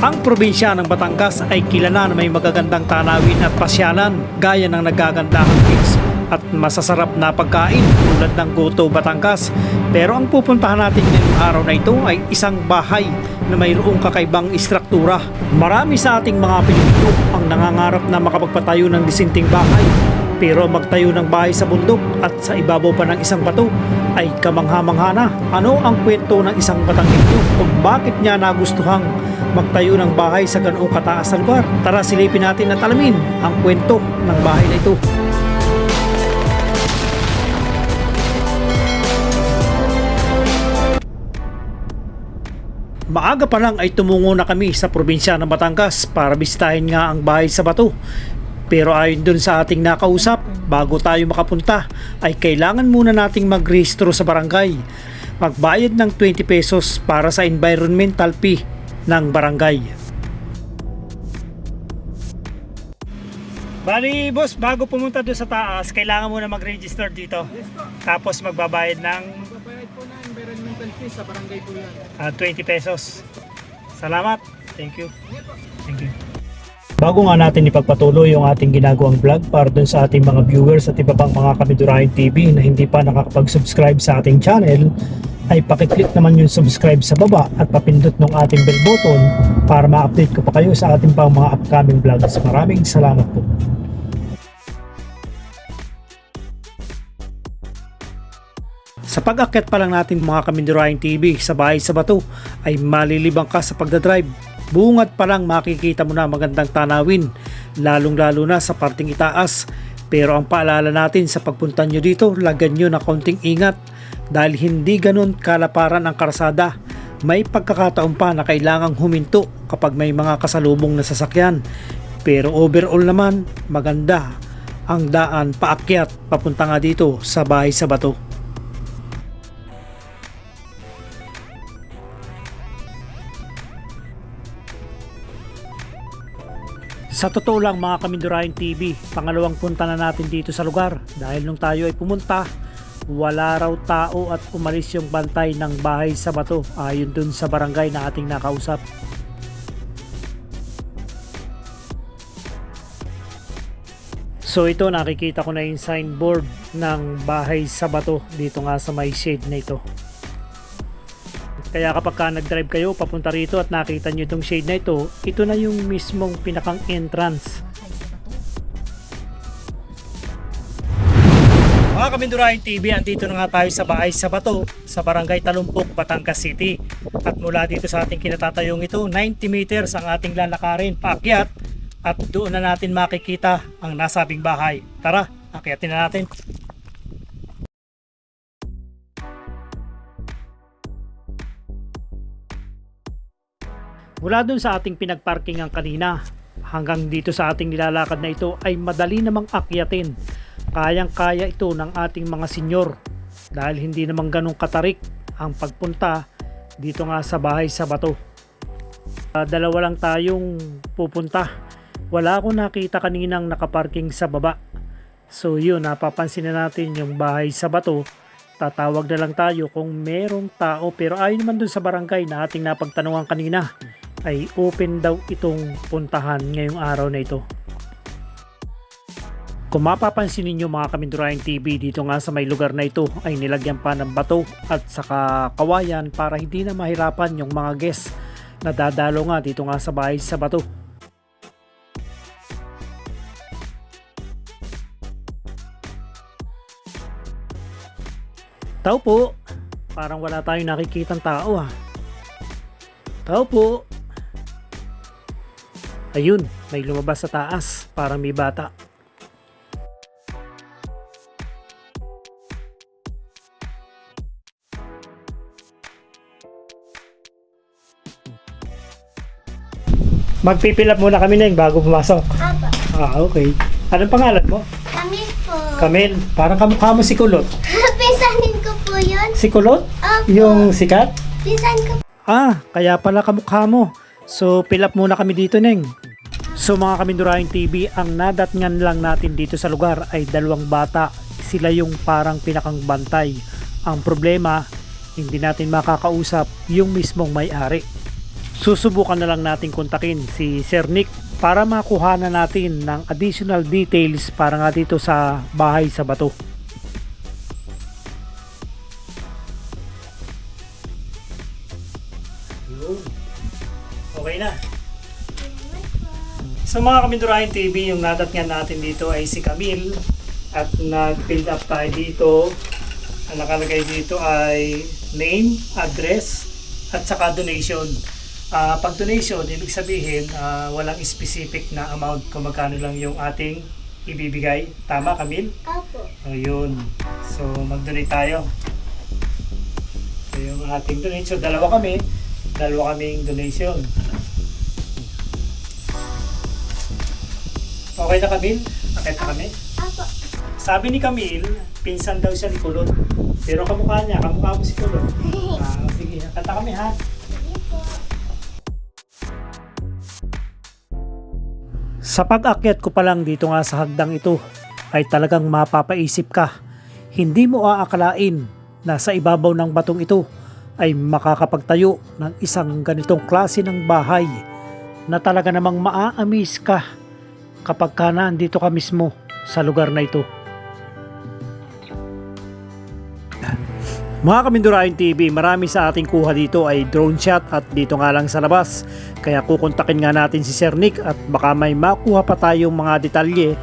Ang probinsya ng Batangas ay kilala na may magagandang tanawin at pasyalan gaya ng nagagandahang beach at masasarap na pagkain tulad ng Goto Batangas. Pero ang pupuntahan natin ngayong araw na ito ay isang bahay na mayroong kakaibang istruktura. Marami sa ating mga Pilipino ang nangangarap na makapagpatayo ng disinting bahay. Pero magtayo ng bahay sa bundok at sa ibabaw pa ng isang bato ay kamangha-mangha na. Ano ang kwento ng isang Batanggito kung bakit niya nagustuhang magtayo ng bahay sa ganoong kataas na lugar? Tara silipin natin at alamin ang kwento ng bahay na ito. Maaga pa lang ay tumungo na kami sa probinsya ng Batangas para bisitahin nga ang bahay sa bato. Pero ayon dun sa ating nakausap, bago tayo makapunta, ay kailangan muna nating magrehistro sa barangay. Magbayad ng 20 pesos para sa environmental fee ng barangay. Bali, boss, bago pumunta doon sa taas, kailangan muna mag-register dito. Tapos magbabayad ng Magbabayad po ng environmental fee sa barangay po yan. Ah, 20 pesos. Salamat. Thank you. Thank you. Bago nga natin ipagpatuloy yung ating ginagawang vlog para dun sa ating mga viewers at iba pang mga Kamidurahin TV na hindi pa nakakapag-subscribe sa ating channel, ay pakiclick naman yung subscribe sa baba at papindot ng ating bell button para ma-update ko pa kayo sa ating pang mga upcoming vlogs. Maraming salamat po. Sa pag-akyat pa lang natin mga Kamindurahin TV sa bahay sa bato ay malilibang ka sa pagdadrive. Bungad pa lang makikita mo na magandang tanawin, lalong lalo na sa parting itaas. Pero ang paalala natin sa pagpunta nyo dito, lagyan nyo na konting ingat dahil hindi ganun kalaparan ang karsada. May pagkakataon pa na kailangang huminto kapag may mga kasalubong na sasakyan. Pero overall naman, maganda ang daan paakyat papunta nga dito sa bahay sa bato. Sa totoo lang mga Kamindurahin TV, pangalawang punta na natin dito sa lugar dahil nung tayo ay pumunta, wala raw tao at umalis yung bantay ng bahay sa bato ayon dun sa barangay na ating nakausap. So ito nakikita ko na yung signboard ng bahay sa bato dito nga sa may shade na ito. Kaya kapag ka nag-drive kayo papunta rito at nakita nyo itong shade na ito, ito na yung mismong pinakang entrance. Mga Kamindurahin TV, andito na nga tayo sa bahay sa Bato, sa Barangay Talumpok, Batangas City. At mula dito sa ating kinatatayong ito, 90 meters ang ating lalakarin paakyat at doon na natin makikita ang nasabing bahay. Tara, akyatin na natin. Mula dun sa ating pinagparkingan kanina hanggang dito sa ating nilalakad na ito ay madali namang akyatin. Kayang-kaya ito ng ating mga senyor dahil hindi naman ganong katarik ang pagpunta dito nga sa bahay sa bato. Ah, dalawa lang tayong pupunta. Wala akong nakita kaninang nakaparking sa baba. So yun, napapansin na natin yung bahay sa bato. Tatawag na lang tayo kung merong tao pero ayon naman dun sa barangay na ating napagtanungan kanina ay open daw itong puntahan ngayong araw na ito. Kung mapapansin ninyo mga Kamindurahin TV dito nga sa may lugar na ito ay nilagyan pa ng bato at saka kawayan para hindi na mahirapan yung mga guests na dadalo nga dito nga sa bahay sa bato. Tao po, parang wala tayong nakikitang tao ah. Tao po. Ayun, may lumabas sa taas, parang may bata. Magpipilap muna kami na bago pumasok. Apa, Ah, okay. Anong pangalan mo? kami po. Kamel. Parang kamukha mo si Kulot. Pinsanin ko po yun. Si Kulot? Opo. Yung sikat? Pinsan ko Ah, kaya pala kamukha mo. So, fill up muna kami dito, Neng. So mga Kamindurahin TV, ang nadatngan lang natin dito sa lugar ay dalawang bata. Sila yung parang pinakang bantay. Ang problema, hindi natin makakausap yung mismong may-ari. Susubukan na lang natin kontakin si Sir Nick para makuha na natin ng additional details para nga dito sa bahay sa bato. Okay na. Sa mga Kamindurahin TV, yung nadatngan natin dito ay si Camille at nag-build up tayo dito. Ang nakalagay dito ay name, address, at saka donation. Ah, pag donation, ibig sabihin ah, walang specific na amount kung magkano lang yung ating ibibigay. Tama, Camille? Opo. O yun. So, mag-donate tayo. So, yung ating donate. So, dalawa kami. Dalawa kaming donation. Okay na, Camille? Akit na kami? Opo. Sabi ni Camille, pinsan daw siya ni Kulot. Pero kamukha niya, kamukha mo si Kulot. Ah, sige, kanta kami ha. Sa pag-akyat ko pa lang dito nga sa hagdang ito, ay talagang mapapaisip ka. Hindi mo aakalain na sa ibabaw ng batong ito ay makakapagtayo ng isang ganitong klase ng bahay na talaga namang maa-amaze ka kapag ka nandito ka mismo sa lugar na ito. Mga Kamindurahin TV, marami sa ating kuha dito ay drone shot at dito nga lang sa labas. Kaya kukontakin nga natin si Sir Nick at baka may makuha pa tayong mga detalye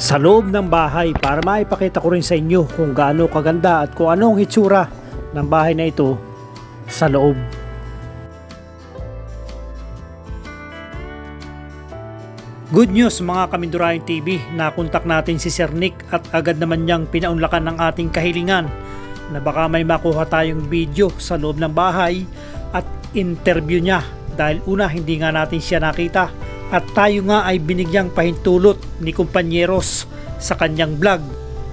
sa loob ng bahay para maipakita ko rin sa inyo kung gaano kaganda at kung anong hitsura ng bahay na ito sa loob. Good news mga Kamindurahin TV, nakontak natin si Sir Nick at agad naman niyang pinaunlakan ng ating kahilingan na baka may makuha tayong video sa loob ng bahay at interview niya dahil una hindi nga natin siya nakita at tayo nga ay binigyang pahintulot ni kumpanyeros sa kanyang vlog.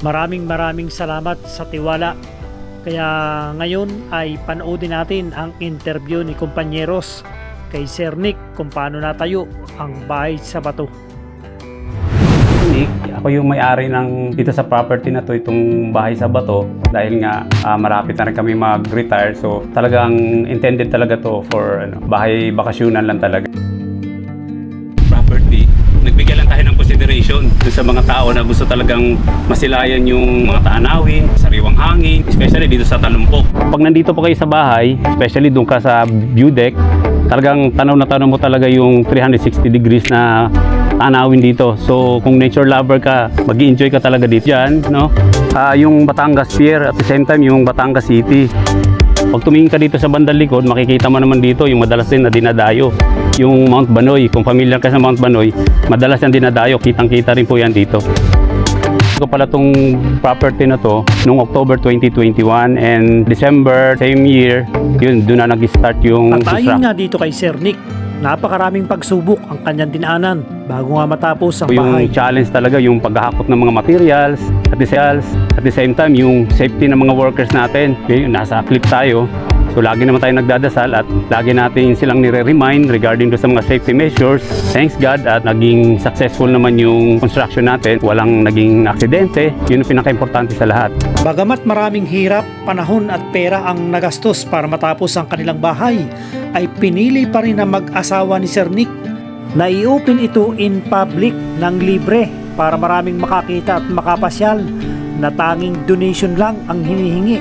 Maraming maraming salamat sa tiwala. Kaya ngayon ay panoodin natin ang interview ni kumpanyeros kay Sir Nick kung paano natayo ang bahay sa bato. Ako yung may-ari ng dito sa property na to, itong bahay sa Bato. Dahil nga ah, marapit na rin kami mag-retire. So talagang intended talaga to for ano, bahay bakasyonan lang talaga. Property, nagbigay lang tayo ng consideration sa mga tao na gusto talagang masilayan yung mga tanawin, sariwang hangin, especially dito sa Talumpok. Pag nandito pa kayo sa bahay, especially dun ka sa view deck, talagang tanaw na tanaw mo talaga yung 360 degrees na tanawin dito. So kung nature lover ka, mag enjoy ka talaga dito. Diyan, no? Ah, yung Batangas Pier at the same time yung Batangas City. Pag tumingin ka dito sa bandang likod, makikita mo naman dito yung madalas din na dinadayo. Yung Mount Banoy, kung familiar ka sa Mount Banoy, madalas yan dinadayo. Kitang-kita rin po yan dito. ko pala tong property na to noong October 2021 and December same year, yun, doon na nag-start yung At ayon nga dito kay Sir Nick, napakaraming pagsubok ang kanyang dinaanan bago nga matapos ang yung bahay. challenge talaga yung paghahakot ng mga materials at the, sales, at the same time yung safety ng mga workers natin. Yun, nasa clip tayo. So lagi naman tayo nagdadasal at lagi natin silang nire-remind regarding do sa mga safety measures. Thanks God at naging successful naman yung construction natin. Walang naging aksidente. Yun ang pinaka-importante sa lahat. Bagamat maraming hirap, panahon at pera ang nagastos para matapos ang kanilang bahay, ay pinili pa rin na mag-asawa ni Sir Nick na i-open ito in public ng libre para maraming makakita at makapasyal na tanging donation lang ang hinihingi.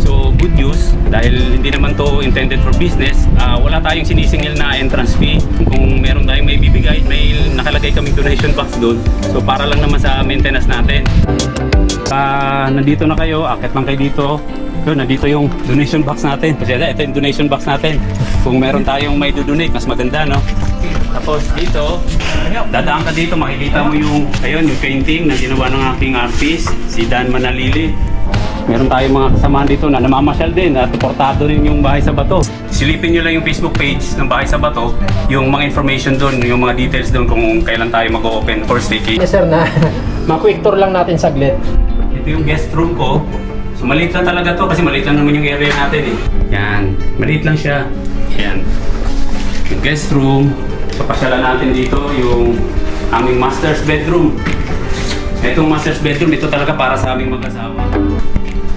So good news dahil hindi naman to intended for business. ah, wala tayong sinisingil na entrance fee. Kung meron tayong may bibigay, may nakalagay kaming donation box doon. So para lang naman sa maintenance natin. Ah, nandito na kayo, akit lang kayo dito. Yun, nandito yung donation box natin. Kasi ito yung donation box natin. Kung meron tayong may donate, mas maganda, no? Tapos dito, dadaan ka dito, makikita mo yung, ayun, yung painting na ginawa ng aking artist, si Dan Manalili. Meron tayong mga kasamahan dito na namamasyal din at suportado rin yung Bahay sa Bato. Silipin nyo lang yung Facebook page ng Bahay sa Bato, yung mga information doon, yung mga details doon kung kailan tayo mag-open for staycation. Yes sir na ma-quick tour lang natin saglit. Ito yung guest room ko. So maliit lang talaga to kasi maliit lang naman yung area natin eh. Yan, maliit lang siya. Yan. Yung guest room. So pasyalan natin dito yung aming master's bedroom. Itong master's bedroom, ito talaga para sa aming mag-asawa.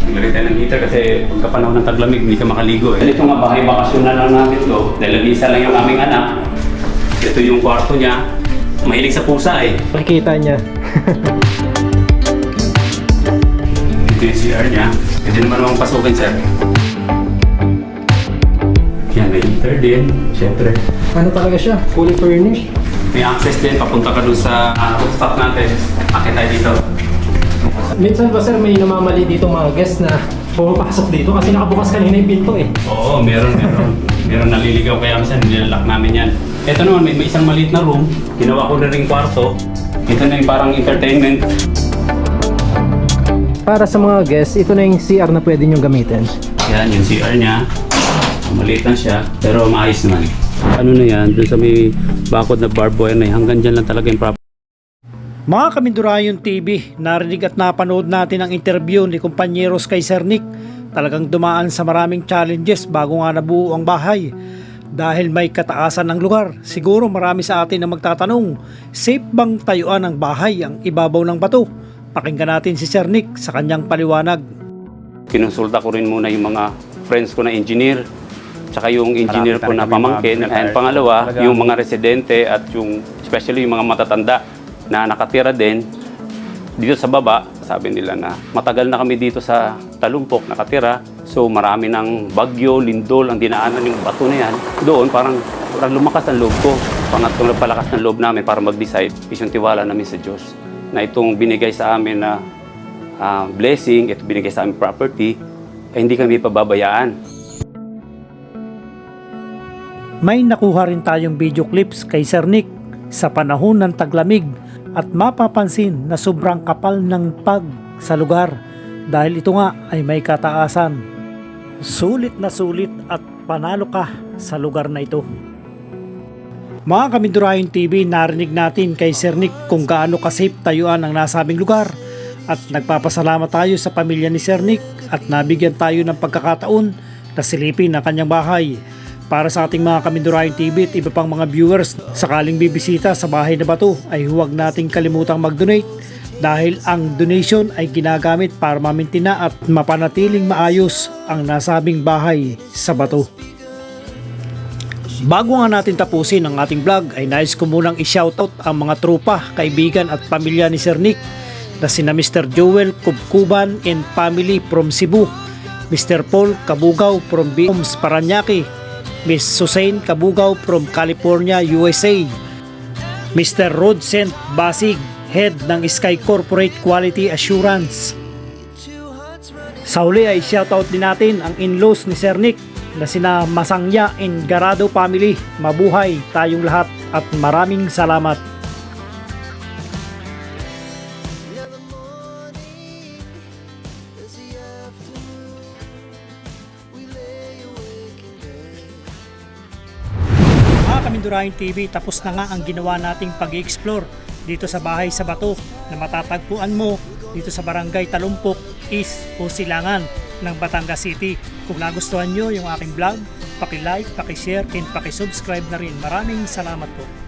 Naglagay tayo ng heater kasi pagka ng taglamig, hindi ka makaligo eh. Ito nga, bahay bakasyon na lang namin to. Dahil isa lang yung aming anak. Ito yung kwarto niya. Mahilig sa pusa eh. Makikita niya. Ito yung CR niya. Pwede naman namang pasukin, sir. Yan, may heater din. Siyempre. Ano talaga siya? Fully furnished. May access din. Papunta ka dun sa uh, rooftop natin. Akit tayo dito. Minsan ba sir may namamali dito mga guests na pumapasok dito kasi nakabukas kanina yung pinto eh. Oo, meron, meron. meron naliligaw kaya minsan nilalak namin yan. Ito naman, may, may isang maliit na room. Ginawa ko na rin kwarto. Ito na yung parang entertainment. Para sa mga guests, ito na yung CR na pwede nyo gamitin. Yan, yung CR niya. Maliit lang siya, pero maayos naman. Ano na yan, dun sa may bakod na barbed wire na yan, hanggang dyan lang talaga yung proper. Mga Kamindurayon TV, narinig at napanood natin ang interview ni kumpanyeros kay Sir Nick. Talagang dumaan sa maraming challenges bago nga nabuo ang bahay. Dahil may kataasan ng lugar, siguro marami sa atin ang magtatanong, safe bang tayuan ang bahay ang ibabaw ng bato? Pakinggan natin si Sir Nick sa kanyang paliwanag. Kinonsulta ko rin muna yung mga friends ko na engineer, tsaka yung engineer ko na pamangkin. And pangalawa, yung mga residente at yung especially yung mga matatanda na nakatira din dito sa baba. Sabi nila na matagal na kami dito sa Talumpok nakatira. So marami ng bagyo, lindol, ang dinaanan yung bato na yan. Doon parang, parang lumakas ang loob ko. Pangatlong napalakas ng loob namin para mag-decide is yung tiwala namin sa Diyos. Na itong binigay sa amin na ah, blessing, ito binigay sa aming property, eh, hindi kami pababayaan. May nakuha rin tayong video clips kay Sir Nick sa panahon ng taglamig at mapapansin na sobrang kapal ng pag sa lugar dahil ito nga ay may kataasan. Sulit na sulit at panalo ka sa lugar na ito. Mga Kamindurayon TV, narinig natin kay Sir Nick kung gaano kasafe tayuan ang nasabing lugar at nagpapasalamat tayo sa pamilya ni Sir Nick at nabigyan tayo ng pagkakataon na silipin ang kanyang bahay. Para sa ating mga Kamindurayon TV at iba pang mga viewers sakaling bibisita sa bahay na bato ay huwag nating kalimutang mag-donate dahil ang donation ay ginagamit para mamintina at mapanatiling maayos ang nasabing bahay sa bato. Bago nga natin tapusin ang ating vlog ay nais ko munang i-shoutout ang mga tropa, kaibigan at pamilya ni Sir Nick na sina Mr. Joel Kubkuban and family from Cebu, Mr. Paul Kabugaw from Bioms Paranaque, Miss Susain Kabugaw from California, USA, Mr. Rod Saint Basig, head ng Sky Corporate Quality Assurance. Sa huli ay shoutout din natin ang in-laws ni Sir Nick na sina Masangya and Garado family. Mabuhay tayong lahat at maraming salamat. Kamindurahin TV, tapos na nga ang ginawa nating pag-explore dito sa bahay sa Bato na matatagpuan mo dito sa Barangay Talumpok, East o Silangan ng Batangas City. Kung nagustuhan nyo yung aking vlog, paki-like, paki-share, and paki-subscribe na rin. Maraming salamat po.